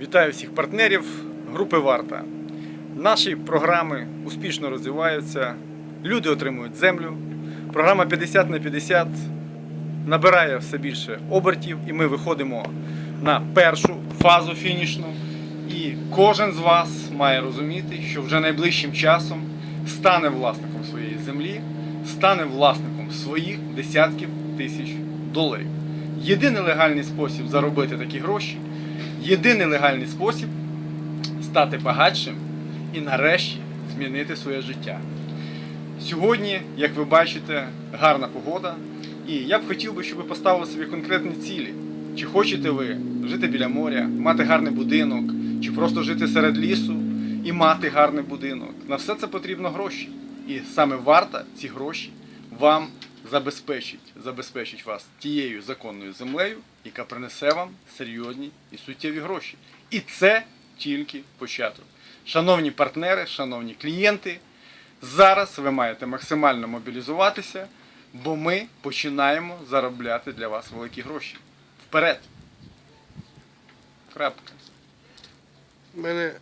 Вітаю всіх партнерів групи Варта. Наші програми успішно розвиваються, люди отримують землю. Програма 50 на 50 набирає все більше обертів, і ми виходимо на першу фазу фінішну. І кожен з вас має розуміти, що вже найближчим часом стане власником своєї землі, стане власником своїх десятків тисяч доларів. Єдиний легальний спосіб заробити такі гроші, єдиний легальний спосіб стати багатшим і нарешті змінити своє життя. Сьогодні, як ви бачите, гарна погода, і я б хотів би, щоб ви поставили собі конкретні цілі. Чи хочете ви жити біля моря, мати гарний будинок, чи просто жити серед лісу і мати гарний будинок. На все це потрібно гроші. І саме варта ці гроші вам забезпечить, забезпечить вас тією законною землею, яка принесе вам серйозні і суттєві гроші. І це тільки початок. Шановні партнери, шановні клієнти, зараз ви маєте максимально мобілізуватися, бо ми починаємо заробляти для вас великі гроші. Вперед! Крапка. Мене